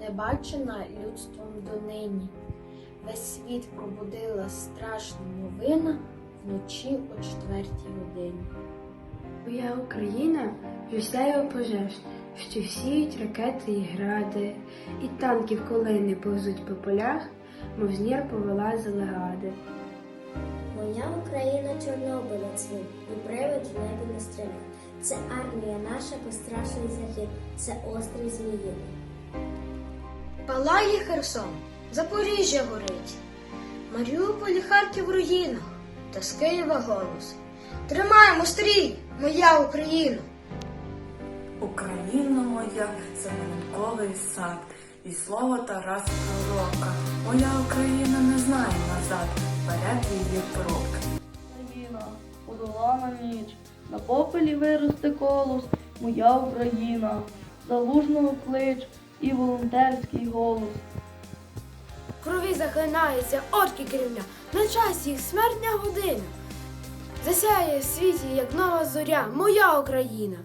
небачена людством донині. Весь світ пробудила страшна новина вночі о четвертій годині. Моя Україна вже пожеж, що сіють ракети і гради, і танків колини повзуть по полях, мов знір повела легади. Моя Україна Чорнобиля цвіт, і привид в небі не стріляє. Це армія наша безстрашний захід, це острий зміїний. Палає Херсон, Запоріжжя горить, Маріуполь і Харків в руїнах, та з Києва голос. Тримаємо стрій, моя Україна! Україна моя, це меланковий сад, і слово Тараса Пророка. Моя Україна не знає назад, вперед її крок. Україна, подолана ніч, на попелі виросте колос, моя Україна, залужного клич і волонтерський голос. Крові захлинається орки керівня, на часі їх смертня година. Засяє в світі, як нова зоря, моя Україна.